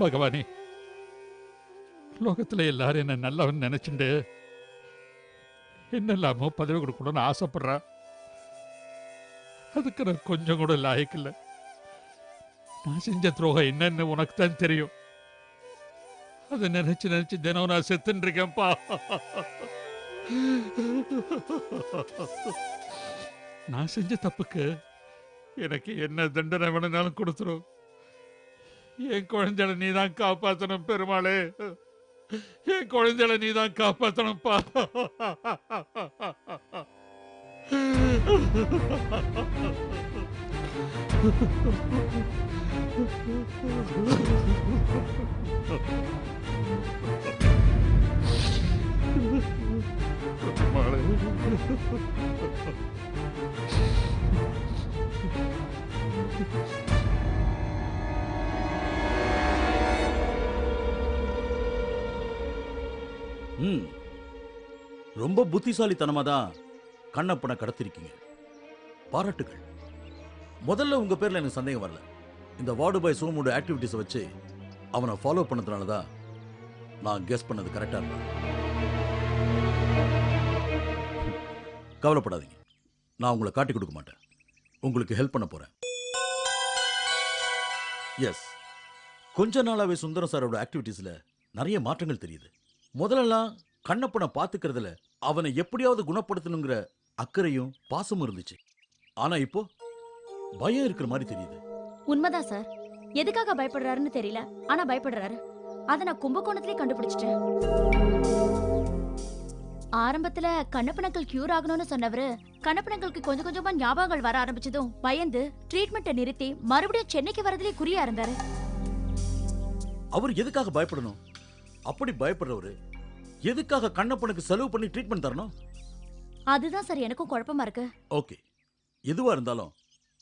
பகவானே லோகத்தில் எல்லாரும் என்ன நல்லவன் நினைச்சுண்டு என்னெல்லாமோ பதவி கொடுக்கணும்னு ஆசைப்படுறா. அதுக்கு நான் கொஞ்சம் கூட லாயக்கில்லை நான் செஞ்ச துரோகம் என்னன்னு உனக்கு தான் தெரியும். அதை நினைச்சு நினைச்சு தினம் நான் செத்துன்னு இருக்கேன்ப்பா நான் செஞ்ச தப்புக்கு எனக்கு என்ன தண்டனை வேணும்னாலும் கொடுத்துரும். என் குழந்தைகளை நீ தான் காப்பாற்றணும் பெருமாளே. என் குழந்தைகளை நீ தான் காப்பாத்தணும்ப்பா பெருமாளே. ம். ரொம்ப புத்திசாலித்தனமாக தான் கண்ணப்பனை கடத்திருக்கீங்க. பாராட்டுகள். முதல்ல உங்கள் பேரில் எனக்கு சந்தேகம் வரல. இந்த வார்டு பாய் சோமோட ஆக்டிவிட்டிஸை வச்சு அவனை ஃபாலோ பண்ணதுனால தான் நான் கெஸ் பண்ணது கரெக்டாக இருந்தேன் கவலைப்படாதீங்க. நான் உங்களை காட்டி கொடுக்க மாட்டேன். உங்களுக்கு ஹெல்ப் பண்ண போகிறேன் எஸ் கொஞ்ச நாளாகவே சுந்தரம் சாரோட ஆக்டிவிட்டீஸில் நிறைய மாற்றங்கள் தெரியுது. முதல்லலாம் கண்ணப்பனை பாத்துக்கிறதுல அவனை எப்படியாவது குணப்படுத்தணுங்கிற அக்கறையும் பாசமும் இருந்துச்சு. ஆனா இப்போ பயம் இருக்கிற மாதிரி தெரியுது. உண்மைதான் சார். எதுக்காக பயப்படுறாருன்னு தெரியல. ஆனா பயப்படுறாரு. அத நான் கும்பகோணத்திலே கண்டுபிடிச்சிட்டேன். ஆரம்பத்துல கண்ணப்பணங்கள் கியூர் ஆகணும்னு சொன்னவரு கண்ணப்பணங்களுக்கு கொஞ்சம் கொஞ்சமா ஞாபகங்கள் வர ஆரம்பிச்சதும் பயந்து ட்ரீட்மெண்ட்டை நிறுத்தி மறுபடியும் சென்னைக்கு வரதுலயே குறியா இருந்தாரு. அவர் எதுக்காக பயப்படணும்? அப்படி பயப்படுறவரு எதுக்காக கண்ணப்பனுக்கு செலவு பண்ணி ட்ரீட்மெண்ட் தரணும்? அதுதான் சார் எனக்கும் குழப்பமா இருக்கு. ஓகே எதுவா இருந்தாலும்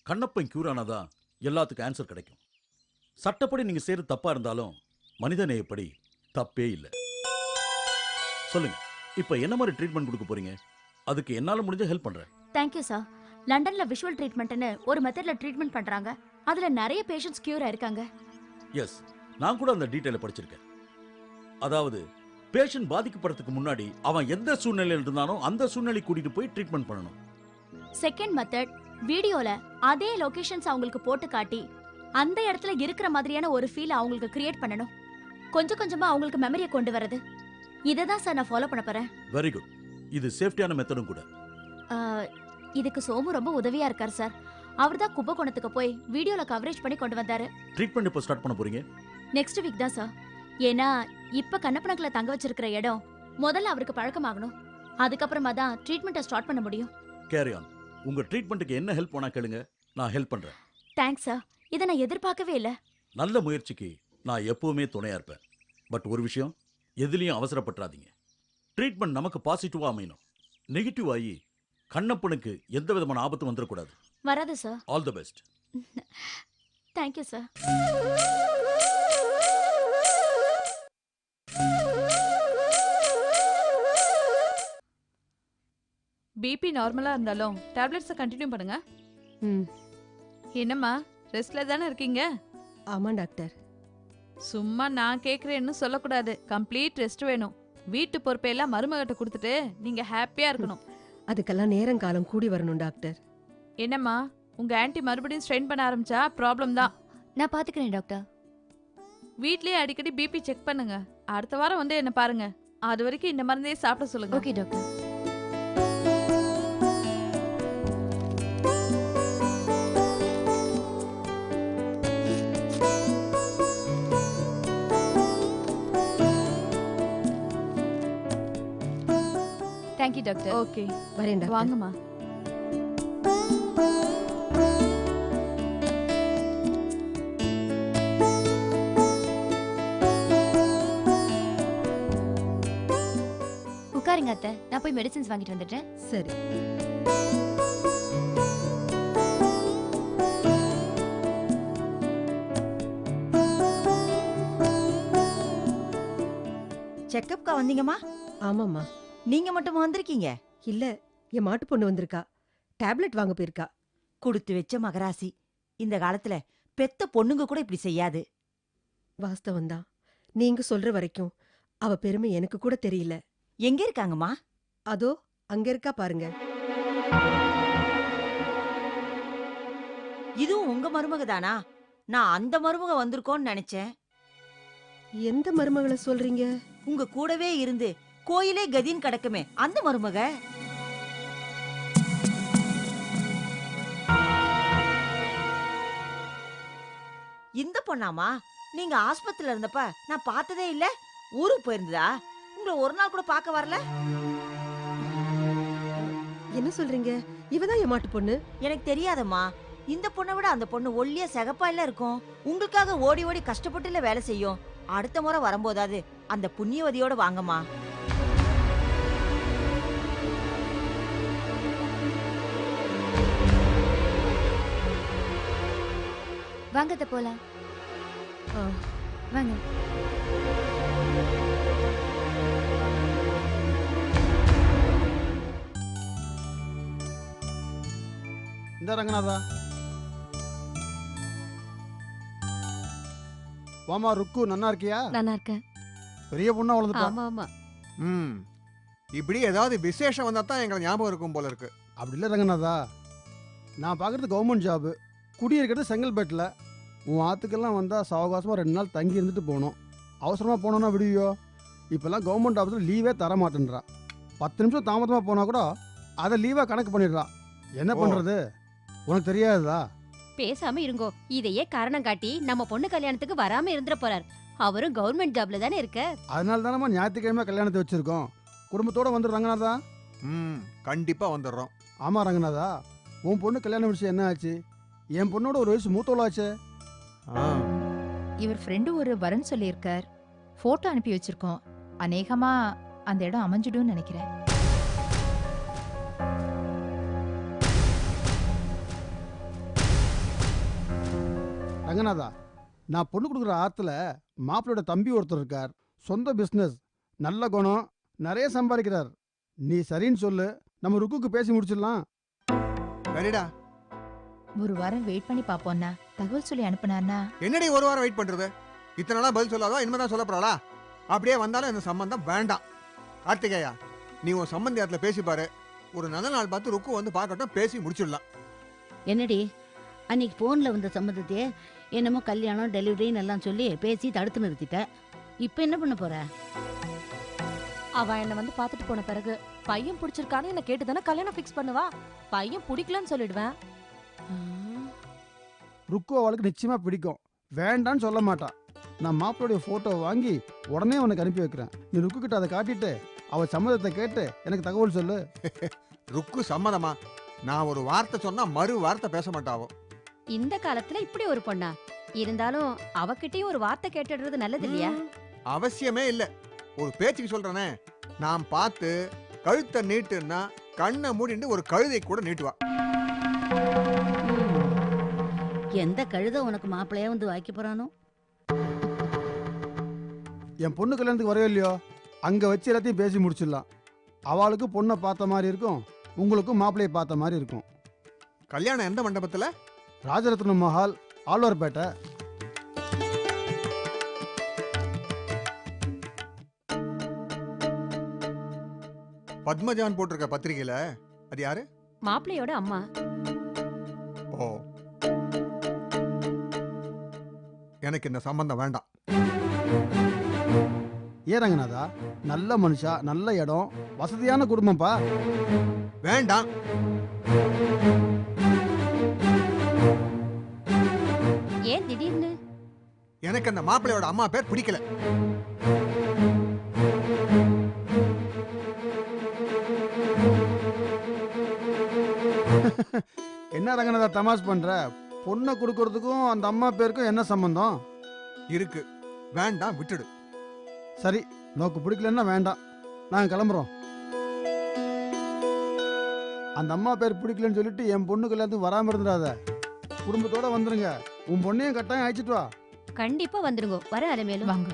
கண்ணப்பன் கியூர் ஆனாதான் எல்லாத்துக்கும் ஆன்சர் கிடைக்கும். சட்டப்படி நீங்க செய்யறது தப்பா இருந்தாலும் மனித நேயப்படி தப்பே இல்லை. சொல்லுங்க இப்போ என்ன மாதிரி ட்ரீட்மெண்ட் கொடுக்க போறீங்க? அதுக்கு என்னால முடிஞ்ச ஹெல்ப் பண்றேன். தேங்க்யூ சார் லண்டன்ல விஷுவல் ட்ரீட்மெண்ட்னு ஒரு மெத்தட்ல ட்ரீட்மெண்ட் பண்றாங்க. அதுல நிறைய பேஷண்ட்ஸ் கியூர் ஆயிருக்காங்க. எஸ் நான் கூட அந்த டீட்டெயிலை படிச்சிருக்கேன். அதாவது பேஷண்ட் பாதிக்கப்படுறதுக்கு முன்னாடி அவன் எந்த சூழ்நிலையில் இருந்தானோ அந்த சூழ்நிலை கூட்டிட்டு போய் ட்ரீட்மெண்ட் பண்ணணும். செகண்ட் மெத்தட் வீடியோல அதே லொகேஷன்ஸ் அவங்களுக்கு போட்டு காட்டி அந்த இடத்துல இருக்கிற மாதிரியான ஒரு ஃபீல் அவங்களுக்கு கிரியேட் பண்ணணும். கொஞ்சம் கொஞ்சமா அவங்களுக்கு மெமரியை கொண்டு வரது இதை தான் சார் நான் ஃபாலோ பண்ண போறேன். வெரி குட் இது சேஃப்டியான மெத்தடும் கூட. இதுக்கு சோமு ரொம்ப உதவியா இருக்கார் சார் அவர் தான் கும்பகோணத்துக்கு போய் வீடியோல கவரேஜ் பண்ணி கொண்டு வந்தாரு. ட்ரீட்மெண்ட் இப்போ ஸ்டார்ட் பண்ண போறீங்க? நெக்ஸ்ட் வீக் தான் சார் ஏன்னா இப்ப கண்ணப்பணக்கில் தங்க வச்சிருக்கிற இடம் முதல்ல அவருக்கு பழக்கமாகணும். அதுக்கப்புறமா தான் ட்ரீட்மெண்ட்டை ஸ்டார்ட் பண்ண முடியும். கேரி ஆன் உங்க ட்ரீட்மெண்ட்டுக்கு என்ன ஹெல்ப் வேணா கேளுங்க. நான் ஹெல்ப் பண்றேன். தேங்க்ஸ் சார் இதை நான் எதிர்பார்க்கவே இல்லை. நல்ல முயற்சிக்கு நான் எப்பவுமே துணையா இருப்பேன். பட் ஒரு விஷயம் எதுலயும் அவசரப்பட்டுறாதீங்க. ட்ரீட்மெண்ட் நமக்கு பாசிட்டிவா அமையணும். நெகட்டிவ் ஆகி கண்ணப்பனுக்கு எந்த விதமான ஆபத்தும் வந்துடக்கூடாது வராது sir all the best thank you sir BP நார்மலா இருந்தாலும் டேப்லெட்ஸை கண்டினியூ பண்ணுங்க. ம். என்னம்மா ரெஸ்ட்ல தானே இருக்கீங்க? ஆமாம் டாக்டர். சும்மா நான் கேக்குறேன்னு சொல்லக்கூடாது. கம்ப்ளீட் ரெஸ்ட் வேணும். வீட்டு பொறுப்பையெல்லாம் மருமகிட்ட கொடுத்துட்டு நீங்க ஹாப்பியா இருக்கணும். அதுக்கெல்லாம் நேரங்காலம் கூடி வரணும் டாக்டர். என்னம்மா உங்க ஆன்ட்டி மறுபடியும் ஸ்ட்ரெயின் பண்ண ஆரம்பிச்சா ப்ராப்ளம் தான். நான் பாத்துக்கிறேன் டாக்டர். வீட்லயே அடிக்கடி பிபி செக் பண்ணுங்க. அடுத்த வாரம் வந்து என்ன பாருங்க. அது வரைக்கும் இந்த மருந்தே சாப்பிட சொல்லுங்க. Okay doctor. டாக்டர். ஓகே வரேன் டாக்டர். வாங்கம்மா. உட்காருங்க அத்தை நான் போய் மெடிசின்ஸ் வாங்கிட்டு வந்துட்டேன் சரி. செக்கப்க்கா வந்தீங்கம்மா? ஆமாம்மா. நீங்க மட்டும் வந்திருக்கீங்க? இல்ல என் மாட்டு பொண்ணு வந்திருக்கா. டேப்லெட் வாங்க போயிருக்கா. கொடுத்து வச்ச மகராசி. இந்த காலத்துல பெத்த பொண்ணுங்க கூட இப்படி செய்யாது. வாஸ்தவம் தான். நீங்க சொல்ற வரைக்கும் அவ பெருமை எனக்கு கூட தெரியல. எங்க இருக்காங்கம்மா? அதோ அங்க இருக்கா பாருங்க. இதுவும் உங்க மருமக தானா? நான் அந்த மருமக வந்திருக்கோன்னு நினைச்சேன். எந்த மருமகளை சொல்றீங்க? உங்க கூடவே இருந்து கோயிலே கதின்னு கிடக்குமே அந்த மருமக? இந்த பொண்ணாமா நீங்க ஆஸ்பத்திரியில இருந்தப்ப நான் பார்த்ததே இல்ல ஊருக்கு போயிருந்ததா? உங்களை ஒரு நாள் கூட பார்க்க வரல? என்ன சொல்றீங்க? இவதான் என் மாட்டு பொண்ணு? எனக்கு தெரியாதம்மா. இந்த பொண்ணை விட அந்த பொண்ணு ஒல்லியா சிகப்பா இல்ல இருக்கும். உங்களுக்காக ஓடி ஓடி கஷ்டப்பட்டு இல்ல வேலை செய்யும். அடுத்த முறை வரும்போதாது அந்த புண்ணியவதியோட வாங்கம்மா. வாங்கத்த போலாம். ஆ, வாங்க. இந்த ரங்கநாதா. வாமா ருக்கு நன்னா இருக்கியா? நல்லா இருக்கேன். பெரிய பொண்ணா வளர்ந்துட்டா? ஆமா ஆமா. ம். இப்படி ஏதாவது விசேஷம் வந்தா தான் எங்களுக்கு ஞாபகம் இருக்கும் போல இருக்கு. அப்படி இல்லை ரங்கநாதா. நான் பார்க்குறது கவர்மெண்ட் ஜாபு குடியிருக்கிறது செங்கல்பேட்டில். உன் ஆத்துக்கெல்லாம் வந்தால் சாவகாசமாக ரெண்டு நாள் தங்கி இருந்துட்டு போகணும். அவசரமாக போனோன்னா விடுவியோ? இப்போல்லாம் கவர்மெண்ட் ஆஃபீஸில் லீவே தர மாட்டேன்றா பத்து நிமிஷம் தாமதமாக போனால் கூட அதை லீவாக கணக்கு பண்ணிடுறா. என்ன. பண்ணுறது உனக்கு தெரியாததா பேசாம இருங்கோ. இதையே காரணம் காட்டி நம்ம பொண்ணு கல்யாணத்துக்கு வராம இருந்துற போறார். அவரும் கவர்மெண்ட் ஜாப்ல தானே இருக்க. அதனால தானம்மா ஞாயிற்றுக்கிழமை கல்யாணத்தை வச்சுருக்கோம். குடும்பத்தோடு வந்து ரங்கநாதா. ம் கண்டிப்பா வந்துடுறோம். ஆமா ரங்கநாதா. உன் பொண்ணு கல்யாணம் விஷயம் என்ன ஆச்சு? என் பொண்ணோட ஒரு வயசு மூத்தவளாச்சே. ஆ, இவர் ஃப்ரெண்டு ஒரு வரன் சொல்லியிருக்கார். போட்டோ அனுப்பி வச்சிருக்கோம். அநேகமா அந்த இடம் அமைஞ்சிடும்னு நினைக்கிறேன். ரங்கநாதா நான் பொண்ணு கொடுக்குற ஆத்துல மாப்பிள்ளையோட தம்பி ஒருத்தர் இருக்கார். சொந்த பிஸ்னஸ் நல்ல குணம் நிறைய சம்பாதிக்கிறார். நீ சரின்னு சொல்லு. நம்ம ருக்குக்கு பேசி முடிச்சிடலாம். சரிடா. ஒரு வாரம் வெயிட் பண்ணி பாப்போம்னா தகவல் சொல்லி அனுப்புனான்னா என்னடி ஒரு வாரம் வெயிட் பண்றது? இத்தனை நாளா பதில் சொல்லாதோ? இனிமே தான் சொல்ல போறாளா அப்படியே வந்தாலும் இந்த சம்பந்தம் வேண்டாம். கார்த்திகேயா நீ உன் சம்பந்தியத்துல பேசி பாரு. ஒரு நல்ல நாள் பார்த்து ருக்கு வந்து பார்க்கட்டும் பேசி முடிச்சிடலாம். என்னடி? அன்னைக்கு ஃபோனில் வந்த சம்மந்தத்தையே என்னமோ கல்யாணம் டெலிவரின்னு எல்லாம் சொல்லி பேசி தடுத்து நிறுத்திட்ட. இப்போ என்ன பண்ண போற? அவ என்ன வந்து பாத்துட்டு போன பிறகு பையன் பிடிச்சிருக்கான்னு என்ன கேட்டு தானே கல்யாணம் ஃபிக்ஸ் பண்ணுவா? பையன் பிடிக்கலன்னு சொல்லிடுவேன். ருக்கு அவளுக்கு நிச்சயமா பிடிக்கும். வேண்டான்னு சொல்ல மாட்டா. நான் மாப்பிள்ளையோட போட்டோ வாங்கி உடனே உனக்கு அனுப்பி வைக்கிறேன். நீ ருக்கு கிட்ட அதை காட்டிட்டு அவ சம்மதத்தை கேட்டு எனக்கு தகவல் சொல்லு. ருக்கு சம்மதமா? நான் ஒரு வார்த்தை சொன்னா மறு வார்த்தை பேச மாட்டாவோ? இந்த காலத்துல இப்படி ஒரு பொண்ணா? இருந்தாலும் அவகிட்டயும் ஒரு வார்த்தை கேட்டுடுறது நல்லது இல்லையா? அவசியமே இல்ல. ஒரு பேச்சுக்கு சொல்றேனே. நான் பார்த்து கழுத்தை நீட்டுன்னா கண்ணை மூடிட்டு ஒரு கழுதை கூட நீட்டுவா. எந்த கழுத உனக்கு மாப்பிள்ளையா வந்து வாய்க்க போறானோ? என் பொண்ணு கல்யாணத்துக்கு வரவே இல்லையோ? அங்கே வச்சு எல்லாத்தையும் பேசி முடிச்சிடலாம். அவளுக்கு பொண்ணை பார்த்த மாதிரி இருக்கும் உங்களுக்கும் மாப்பிள்ளையை பார்த்த மாதிரி இருக்கும். கல்யாணம் எந்த மண்டபத்துல? ராஜரத்னம் மஹால் ஆழ்வார்பேட்டை. பத்மஜான் போட்டிருக்க பத்திரிகையில அது யாரு? மாப்பிள்ளையோட அம்மா. ஓ எனக்கு இந்த சம்பந்தம் வேண்டாம். ஏன் ரங்கநாதா நல்ல மனுஷா நல்ல இடம் வசதியான குடும்பம்ப்பா வேண்டாம். ஏன் திடீர்னு? எனக்கு அந்த மாப்பிள்ளையோட அம்மா பேர் பிடிக்கல. என்ன ரங்கநாதா தமாஷ் பண்ற? பொண்ணை கொடுக்கறதுக்கும் அந்த அம்மா பேருக்கும் என்ன சம்பந்தம்? இருக்கு. வேண்டாம் விட்டுடு. சரி நோக்கு பிடிக்கலன்னா வேண்டாம். நாங்கள் கிளம்புறோம். அந்த அம்மா பேர் பிடிக்கலன்னு சொல்லிட்டு என் பொண்ணு கல்யாணத்துக்கு வராமல் இருந்துடாத. குடும்பத்தோட வந்துருங்க. உன் பொண்ணையும் கட்டாயம் அழைச்சிட்டு வா. கண்டிப்பா வந்துருங்க. வர அலமேலும் வாங்க.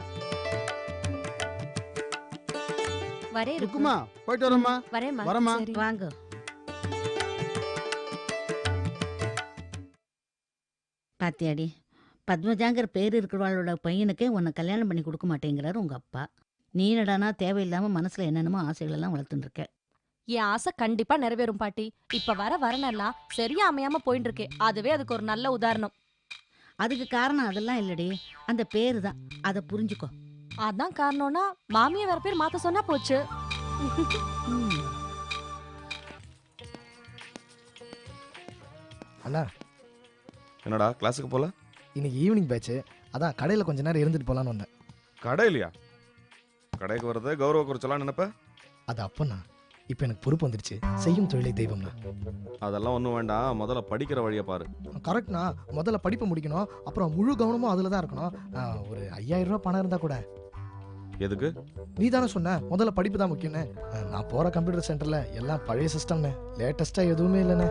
வரே இருக்குமா? போயிட்டு வரோம்மா. வரேம்மா. வரேம்மா. வாங்க. பாத்தியாடி? பத்மஜாங்கிற பேர் இருக்கிறவளோட பையனுக்கே உன்னை கல்யாணம் பண்ணி கொடுக்க மாட்டேங்கிறாரு உங்க அப்பா. நீ என்னடானா தேவையில்லாம மனசுல என்னென்னமோ ஆசைகள் எல்லாம் வளர்த்துட்டு இருக்க என் ஆசை கண்டிப்பா நிறைவேறும் பாட்டி. இப்ப வர வரனெல்லாம் சரியா அமையாம போயிட்டு இருக்கு அதுவே அதுக்கு ஒரு நல்ல உதாரணம். அதுக்கு காரணம் அதெல்லாம் இல்லடி. அந்த பேரு தான் அதை புரிஞ்சுக்கோ. அதான் காரணம்னா மாமியை வேற பேர் மாத்த சொன்னா போச்சு. ம். அண்ணா என்னடா கிளாஸுக்கு போல? இன்னைக்கு ஈவினிங் பேட்ச் அதான் கடையில் கொஞ்ச நேரம் இருந்துட்டு போலான்னு வந்தேன். கடை இல்லையா கடைக்கு வர்றது கௌரவ குறைச்சலாம் நினைப்ப? அது அப்பண்ணா இப்போ எனக்கு பொறுப்பு வந்துடுச்சு செய்யும் தொழிலை தெய்வம்ண்ணா அதெல்லாம் ஒன்றும் வேண்டாம். முதல்ல படிக்கிற வழியை பாரு. கரெக்ட்ண்ணா முதல்ல படிப்பை முடிக்கணும். அப்புறம் முழு கவனமும் அதில் தான் இருக்கணும். ஒரு ஐயாயிரம் ரூபாய் பணம் இருந்தால் கூட. எதுக்கு? நீ தானே சொன்ன முதல்ல படிப்பு தான் முக்கியம்னு. நான் போகிற கம்ப்யூட்டர் சென்டரில் எல்லாம் பழைய சிஸ்டம்னு லேட்டஸ்ட்டாக எதுவுமே இல்லைண்ணே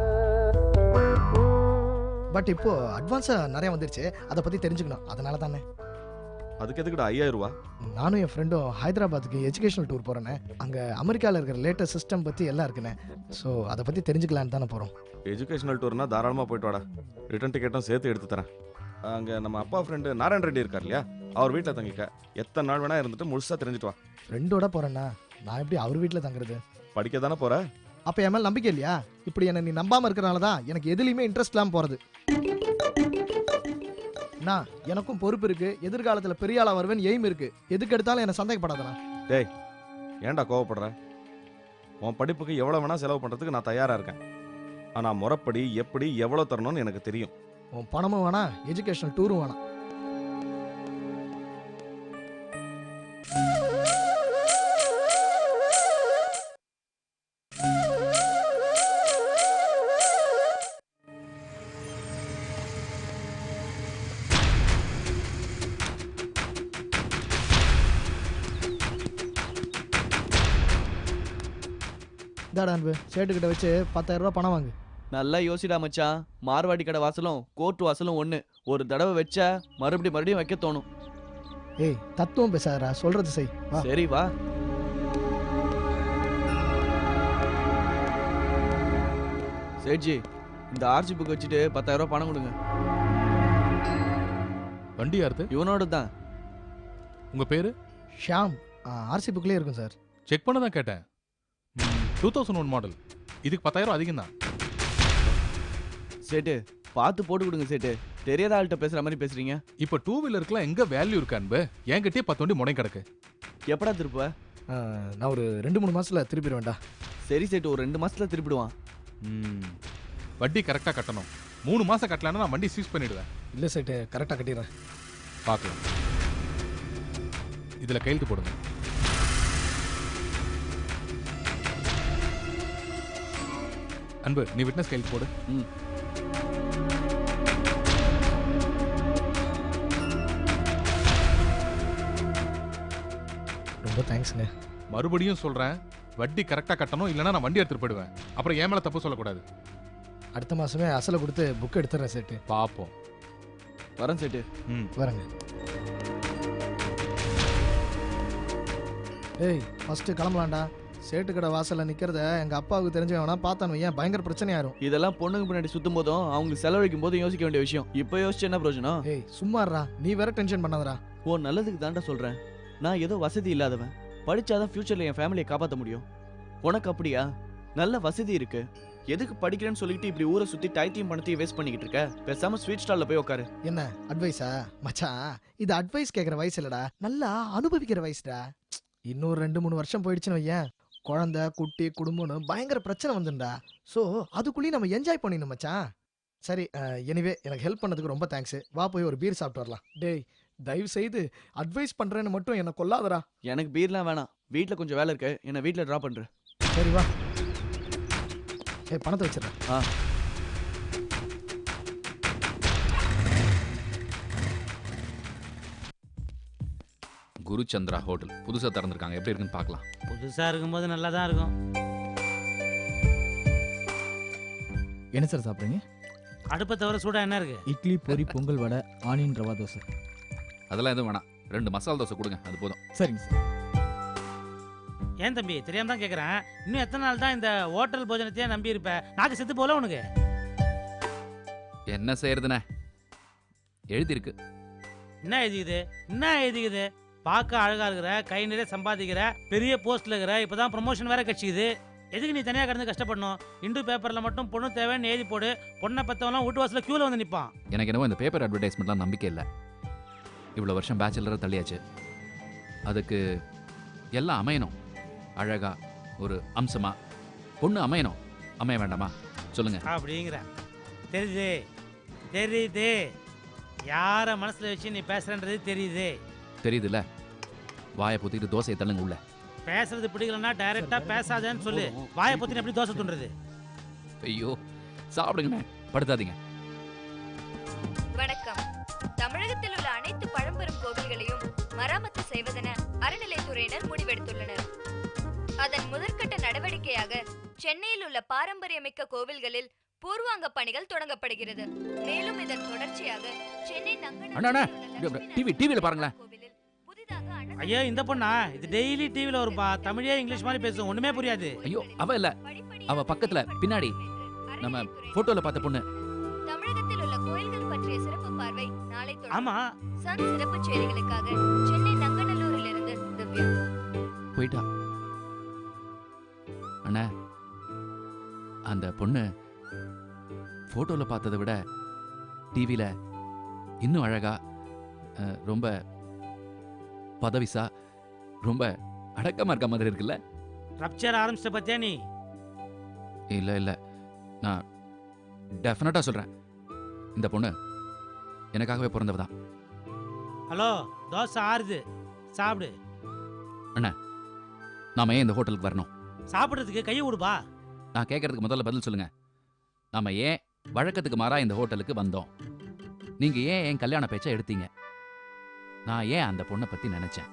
பட் இப்போ அட்வான்ஸாக நிறைய வந்துருச்சு. அதை பற்றி தெரிஞ்சுக்கணும். அதனால தானே. அதுக்கு எதுக்குடா ஐயாயிரம் ரூபா? நானும் என் ஃப்ரெண்டும் ஹைதராபாத்துக்கு எஜுகேஷனல் டூர் போகிறேனே அங்கே அமெரிக்காவில் இருக்கிற லேட்டஸ்ட் சிஸ்டம் பற்றி எல்லாம் இருக்குண்ணே ஸோ அதை பற்றி தெரிஞ்சுக்கலான்னு தானே போகிறோம் எஜுகேஷனல் டூர்னா தாராளமாக போயிட்டு வாடா. ரிட்டர்ன் டிக்கெட்டும் சேர்த்து எடுத்து தரேன். அங்கே நம்ம அப்பா ஃப்ரெண்டு நாராயண் ரெட்டி இருக்கார் இல்லையா? அவர் வீட்டில் தங்கிக்க. எத்தனை நாள் வேணா இருந்துட்டு முழுசாக தெரிஞ்சுட்டு வா. ஃப்ரெண்டோட போகிறேன்னா நான் எப்படி அவர் வீட்டில் தங்குறது? படிக்க தானே போற? அப்போ என் மேலே நம்பிக்கை இல்லையா? இப்படி என்னை நீ நம்பாமல் இருக்கிறனால தான் எனக்கு எதுலேயுமே இன்ட்ரெஸ்ட் இல்லாமல் போகிறது நான் எனக்கும் பொறுப்பு இருக்குது எதிர்காலத்தில் பெரிய ஆளாக வருவேன் எய்ம் இருக்குது எதுக்கு எடுத்தாலும் என்னை சந்தேகப்படாதண்ணா. ஏன்டா கோவப்படுற? உன் படிப்புக்கு எவ்வளோ வேணா செலவு பண்ணுறதுக்கு நான் தயாராக இருக்கேன். ஆனால் முறைப்படி எப்படி எவ்வளோ தரணும்னு எனக்கு தெரியும். உன் பணமும் வேணாம் எஜுகேஷனல் டூரும் வேணாம். இதாடா அன்பு? சேட்டுக்கிட்ட வச்சு பத்தாயிரம் ரூபாய் பணம் வாங்கு. நல்லா யோசிடா மச்சான் மார்வாடி கடை வாசலும் கோர்ட் வாசலும் ஒன்று ஒரு தடவை வச்சா மறுபடியும் மறுபடியும் வைக்க தோணும். ஏய் தத்துவம் பேசாதடா. சொல்றது செய். சரி வா. சேட்ஜி இந்த ஆர்சி புக் வச்சுட்டு பத்தாயிரம் ரூபாய் பணம் கொடுங்க. வண்டி யாருது? இவனோட தான் உங்க பேரு? ஷியாம். ஆர்சி புக்லேயே இருக்கும் சார். செக் பண்ண தான் கேட்டேன். டூ தௌசண்ட் ஒன் மாடல் இதுக்கு பத்தாயிரம் அதிகம் தான் சேட்டு பார்த்து போட்டு கொடுங்க சேட்டு. தெரியாத ஆள்கிட்ட பேசுற மாதிரி பேசுறீங்க. இப்போ டூ வீலருக்குலாம் எங்க வேல்யூ இருக்கு அன்பு? என்கிட்டயே பத்து வண்டி முனை கிடக்கு. எப்படா திருப்ப நான் ஒரு ரெண்டு மூணு மாசத்துல திருப்பிடுவேன்டா. சரி சேட்டு ஒரு ரெண்டு மாசத்துல திருப்பிடுவான். ம். வட்டி கரெக்டாக கட்டணும். மூணு மாசம் கட்டலன்னா நான் வண்டி சீஸ் பண்ணிடுவேன். இல்லை சேட்டு கரெக்டாக கட்டிடுறேன். பார்க்கலாம். இதுல கையெழுத்து போடுங்க. அன்பு நீ விட்னஸ் கையெழுத்து போடு. ம். ரொம்ப தேங்க்ஸ்ங்க மறுபடியும் சொல்றேன் வட்டி கரெக்டாக கட்டணும் இல்லைன்னா நான் வண்டி எடுத்துட்டு போயிடுவேன். அப்புறம் ஏன் மேல தப்பு சொல்லக்கூடாது. அடுத்த மாசமே அசலை கொடுத்து புக் எடுத்துறேன் சேட்டு பார்ப்போம் வரேன் சேட்டு ம். வரேங்க. ஏய் ஃபர்ஸ்ட் கிளம்பலாம்டா. சேட்டு கடை வாசல்ல நிக்கிறத எங்க அப்பாவுக்கு தெரிஞ்சவனா பார்த்தானு ஏன் பயங்கர பிரச்சனையாயிரும். இதெல்லாம் பொண்ணுங்க பின்னாடி சுத்தும் போதும் அவங்களுக்கு செலவழிக்கும் போதும் யோசிக்க வேண்டிய விஷயம். இப்போ யோசிச்சு என்ன பிரயோஜனம்? ஏய் சும்மாறா நீ வேற டென்ஷன் பண்ணாதடா. ஓ நல்லதுக்கு தாண்டா சொல்றேன். நான் ஏதோ வசதி இல்லாதவன். படிச்சாதான் ஃபியூச்சர்ல என் ஃபேமிலியை காப்பாற்ற முடியும். உனக்கு அப்படியா? நல்ல வசதி இருக்கு. எதுக்கு படிக்கிறேன்னு சொல்லிட்டு இப்படி ஊரை சுத்தி டயத்தையும் பணத்தையும் வேஸ்ட் பண்ணிக்கிட்டு இருக்க? பேசாம ஸ்வீட் ஸ்டால்ல போய் உட்காரு என்ன அட்வைஸா மச்சான் இது அட்வைஸ் கேட்குற வயசு இல்லடா. நல்லா அனுபவிக்கிற வயசுடா. இன்னொரு ரெண்டு மூணு வருஷம் போயிடுச்சுன்னு வையேன். குழந்தை குட்டி குடும்பம்னு பயங்கர பிரச்சனை வந்துண்டா ஸோ அதுக்குள்ளேயும் நம்ம என்ஜாய் பண்ணிடணும் மச்சான். சரி எனிவே எனக்கு ஹெல்ப் பண்ணதுக்கு ரொம்ப தேங்க்ஸ் வா போய் ஒரு பீர் சாப்பிட்டு வரலாம். டேய் தயவு செய்து அட்வைஸ் பண்றேன்னு மட்டும் என்ன கொல்லாதடா. எனக்கு பீர்லாம் வேணாம். வீட்ல கொஞ்சம் வேலை இருக்கு. என்ன வீட்ல டிராப் பண்றேன் சரி வா. ஏய் பணத்தை வச்சிடறேன். ஆ. குருச்சந்திரா ஹோட்டல். புதுசாக திறந்திருக்காங்க. எப்படி இருக்குன்னு பார்க்கலாம். புதுசாக இருக்கும்போது நல்லா தான் இருக்கும். என்ன சார் சாப்பிட்றீங்க? அடுப்பை தவிர சூடாக என்ன இருக்கு? இட்லி பொரி பொங்கல் வடை ஆனியன் ரவா தோசை. அதெல்லாம் எதுவும் வேணாம். ரெண்டு மசாலா தோசை கொடுங்க. அது போதும். சரிங்க சார். ஏன் தம்பி? தெரியாம தான் கேட்குறேன் இன்னும் எத்தனை நாள் தான் இந்த ஹோட்டல் போஜனத்தையே நம்பி இருப்ப? நாக்கு செத்து போல உனக்கு. என்ன செய்யறதுண்ணே எழுதியிருக்கு. என்ன எழுதிக்குது? என்ன எழுதிக்குது? பார்க்க அழகா இருக்கிற கை நிறைய சம்பாதிக்கிற பெரிய போஸ்ட்ல இருக்கிற இப்பதான் ப்ரமோஷன் வேற கட்சிக்குது. எதுக்கு நீ தனியாக கிடந்து கஷ்டப்படணும்? இந்து பேப்பர்ல மட்டும் பொண்ணு தேவைன்னு எழுதி போடு. பொண்ணை பத்தவெல்லாம் வீட்டு வாசல்ல கியூல வந்து நிப்பான். எனக்கு என்னவோ இந்த பேப்பர் அட்வர்டைஸ்மெண்ட்லாம் நம்பிக்கை இல்லை. இவ்வளோ வருஷம் பேச்சுலராக தள்ளியாச்சு. அதுக்கு எல்லாம் அமையணும். அழகா ஒரு அம்சமா. பொண்ணு அமையணும். அமைய வேண்டாமா? சொல்லுங்க. அப்படிங்கிற. தெரியுது. தெரியுது. யார மனசுல வச்சு நீ பேசுறன்றது தெரியுது. தெரியுதுல்ல? வாயை பொத்திட்டு தோசையை தள்ளுங்க உள்ள. பேசுறது பிடிக்கலன்னா டைரக்டா பேசாதேன்னு சொல்லு. வாயை பத்தி எப்படி தோசை துண்டுறது? ஐயோ சாப்பிடுங்கண்ணே. படுத்தாதீங்க. வணக்கம். தமிழகத்தில் உள்ள அனைத்து பழம்பெரும் கோவில்களையும் மராமத்து செய்வதென அறநிலைத்துறையினர் முடிவெடுத்துள்ளனர். அதன் முதற்கட்ட நடவடிக்கையாக சென்னையில் உள்ள பாரம்பரியமிக்க கோவில்களில் பூர்வாங்க பணிகள் தொடங்கப்படுகிறது. மேலும் இதன் தொடர்ச்சியாக சென்னை டிவி டிவியில் பாருங்களேன். ஐயோ இந்த பொண்ணா? இது டெய்லி டிவில வரும்பா. தமிழே இங்கிலீஷ் மாதிரி பேசும். ஒண்ணுமே புரியாது. ஐயோ அவ இல்ல. அவ பக்கத்துல பின்னாடி. நம்ம போட்டோல பார்த்த பொண்ணு. தமிழகத்தில் உள்ள கோயில்கள் பற்றிய சிறப்பு பார்வை நாளை தொடங்கும். ஆமா. சன் சிறப்பு செய்திகளுக்காக சென்னை நங்கநல்லூரில் இருந்து திவ்யா. போயிட்டா. அண்ணா அந்த பொண்ணு போட்டோல பார்த்ததை விட டிவியில இன்னும் அழகா ரொம்ப பதவிசா ரொம்ப அடக்கமா இருக்க மாதிரி இருக்குல்ல? ரப்சர் ஆரம்பிச்சிட்ட பத்தியா நீ? இல்ல இல்ல. நான் டெஃபினட்டா சொல்றேன். இந்த பொண்ணு எனக்காகவே பிறந்தவ தான். ஹலோ தோசை ஆறுது. சாப்பிடு. அண்ணா நாம ஏன் இந்த ஹோட்டலுக்கு வரணும்? சாப்பிடுறதுக்கு கையை விடுப்பா நான் கேட்கறதுக்கு முதல்ல பதில் சொல்லுங்க. நாம ஏன் வழக்கத்துக்கு மாறா இந்த ஹோட்டலுக்கு வந்தோம்? நீங்க ஏன் என் கல்யாண பேச்சை எடுத்தீங்க? நான் ஏன் அந்த பொண்ணை பத்தி நினைச்சேன்?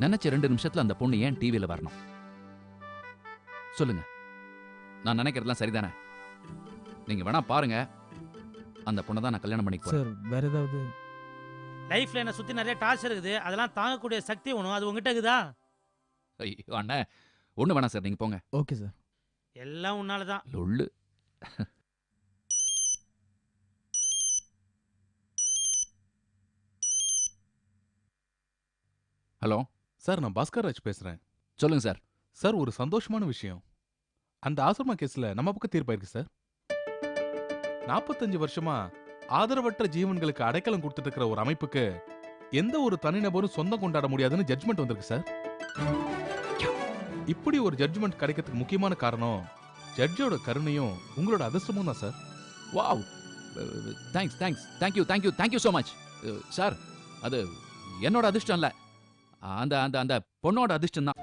நினைச்ச ரெண்டு நிமிஷத்துல அந்த பொண்ணு ஏன் டிவியில வரணும்? சொல்லுங்க. நான் நினைக்கிறதுலாம் சரிதானே? நீங்க வேணா பாருங்க. அந்த பொண்ணை தான் நான் கல்யாணம் பண்ணிக்க போறேன். சார் வேற ஏதாவது? லைஃப்ல என்ன சுத்தி நிறைய டார்ச்சர் இருக்குது. அதெல்லாம் தாங்கக்கூடிய சக்தி ஒன்றும் அது உங்ககிட்ட இருக்குதா? ஐயோ அண்ணா. ஒண்ணு வேணாம் சார் நீங்க போங்க. Okay sir. எல்லாம் உன்னால தான். லொள்ளு ஹலோ சார் நான் பாஸ்கர் ராஜ் பேசுறேன். சொல்லுங்க சார். சார் ஒரு சந்தோஷமான விஷயம். அந்த ஆசிரம கேஸ்ல நம்ம பக்கம் தீர்ப்பாயிருக்கு சார். நாற்பத்தஞ்சு வருஷமா ஆதரவற்ற ஜீவன்களுக்கு அடைக்கலம் கொடுத்துட்டு இருக்கிற ஒரு அமைப்புக்கு எந்த ஒரு தனிநபரும் சொந்தம் கொண்டாட முடியாதுன்னு ஜட்ஜ்மெண்ட் வந்திருக்கு சார். இப்படி ஒரு ஜட்ஜ்மெண்ட் கிடைக்கிறதுக்கு முக்கியமான காரணம் ஜட்ஜோட கருணையும் உங்களோட அதிர்ஷ்டமும் தான் sir. Wow thanks thanks thank you thank you thank you so much sir அது என்னோட அதிர்ஷ்டம் இல்லை. அந்த அந்த அந்த பொண்ணோட அதிர்ஷ்டம் தான்